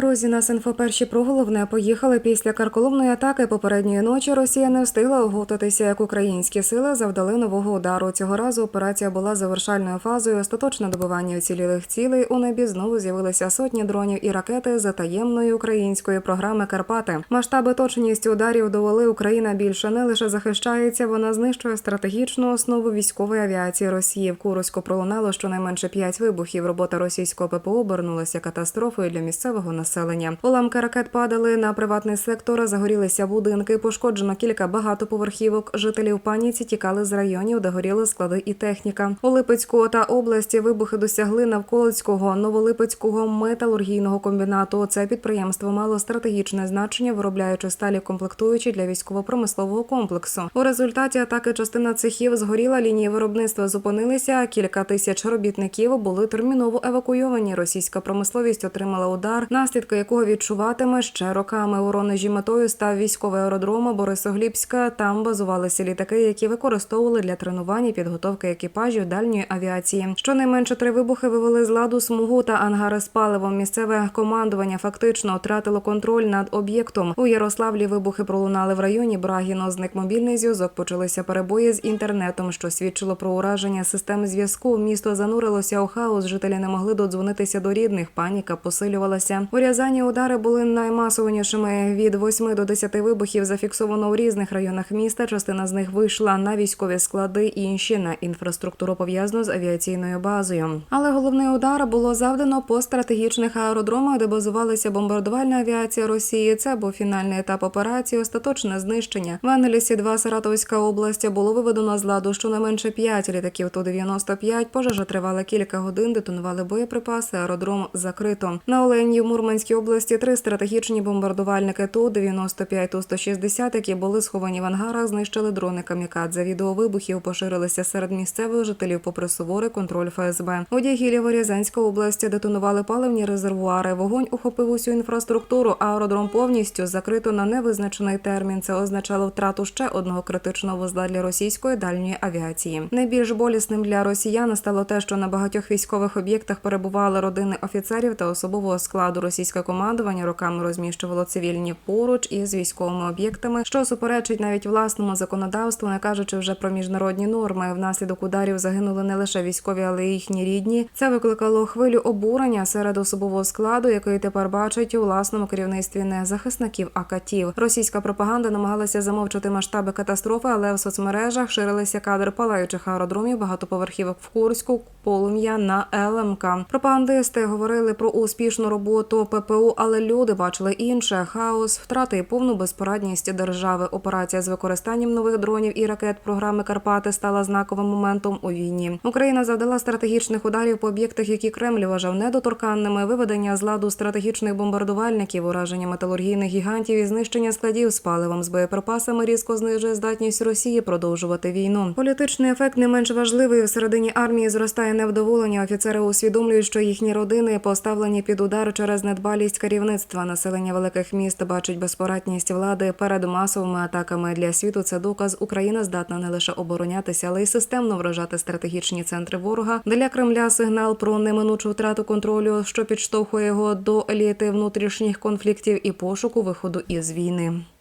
Друзі, нас інфоперші про головне поїхали після карколомної атаки попередньої ночі. Росія не встигла оготитися, як українські сили завдали нового удару. Цього разу операція була завершальною фазою. Остаточне добивання уцілілих цілей у небі знову з'явилися сотні дронів і ракети за таємної української програми Карпати. Масштаби точність ударів довели Україна більше не лише захищається, вона знищує стратегічну основу військової авіації Росії. В Курську пролунало щонайменше п'ять вибухів. Робота російського ППО обернулася катастрофою для місцевого населення. Уламки ракет падали на приватний сектор, загорілися будинки, пошкоджено кілька багатоповерхівок. Жителі в паніці тікали з районів, де горіли склади і техніка. У Липецьку та області вибухи досягли навколицького новолипецького металургійного комбінату. Це підприємство мало стратегічне значення, виробляючи сталі комплектуючі для військово-промислового комплексу. У результаті атаки частина цехів згоріла, лінії виробництва зупинилися. Кілька тисяч робітників були терміново евакуйовані. Російська промисловість отримала удар, наслідки якого відчуватиме ще роками. Воронежі метою став військовий аеродром Борисоглібська. Там базувалися літаки, які використовували для тренувань і підготовки екіпажів дальньої авіації. Щонайменше три вибухи вивели з ладу смугу та ангари з паливом. Місцеве командування фактично втратило контроль над об'єктом. У Ярославлі вибухи пролунали в районі Брагіно. Зник мобільний зв'язок. Почалися перебої з інтернетом, що свідчило про ураження систем зв'язку. Місто занурилося у хаос. Жителі не могли додзвонитися до рідних. Паніка посилювалася. Рязані удари були наймасовнішими. Від 8 до 10 вибухів зафіксовано у різних районах міста. Частина з них вийшла на військові склади, інші на інфраструктуру пов'язану з авіаційною базою. Але головний удар було завдано по стратегічних аеродромах, де базувалася бомбардувальна авіація Росії. Це був фінальний етап операції. Остаточне знищення. В Ангелісі 2 Саратовська область було виведено з ладу щонайменше 5 літаків Ту-95. Пожежа тривала кілька годин, детонували боєприпаси. Аеродром закрито. На Оленї в Мурманській області три стратегічні бомбардувальники Ту-95 Ту-160, які були сховані в ангарах, знищили дрони камікадзе. Відео вибухів поширилися серед місцевих жителів попри суворий контроль ФСБ. У Дягілєво Рязанська області детонували паливні резервуари. Вогонь охопив усю інфраструктуру. Аеродром повністю закрито на невизначений термін. Це означало втрату ще одного критичного вузла для російської дальньої авіації. Найбільш болісним для росіян стало те, що на багатьох військових об'єктах перебували родини офіцерів та особового складу. Російське командування роками розміщувало цивільні поруч із військовими об'єктами, що суперечить навіть власному законодавству, не кажучи вже про міжнародні норми. Внаслідок ударів загинули не лише військові, але й їхні рідні. Це викликало хвилю обурення серед особового складу, який тепер бачить у власному керівництві не захисників, а катів. Російська пропаганда намагалася замовчати масштаби катастрофи, але в соцмережах ширилися кадри палаючих аеродромів, багатоповерхівок в Курську, полум'я на ЛМК. Пропагандисти говорили про успішну роботу ППУ, але люди бачили інше: хаос, втрати і повну безпорадність держави. Операція з використанням нових дронів і ракет програми Карпати стала знаковим моментом у війні. Україна завдала стратегічних ударів по об'єктах, які Кремль вважав недоторканними. Виведення з ладу стратегічних бомбардувальників, ураження металургійних гігантів і знищення складів з паливом з боєприпасами різко знижує здатність Росії продовжувати війну. Політичний ефект не менш важливий. Всередині армії зростає невдоволення. Офіцери усвідомлюють, що їхні родини поставлені під удар через недбалість керівництва. Населення великих міст бачить безпорадність влади перед масовими атаками для світу. Це доказ Україна здатна не лише оборонятися, але й системно вражати стратегічні центри ворога. Для Кремля сигнал про неминучу втрату контролю, що підштовхує його до еліти внутрішніх конфліктів і пошуку виходу із війни.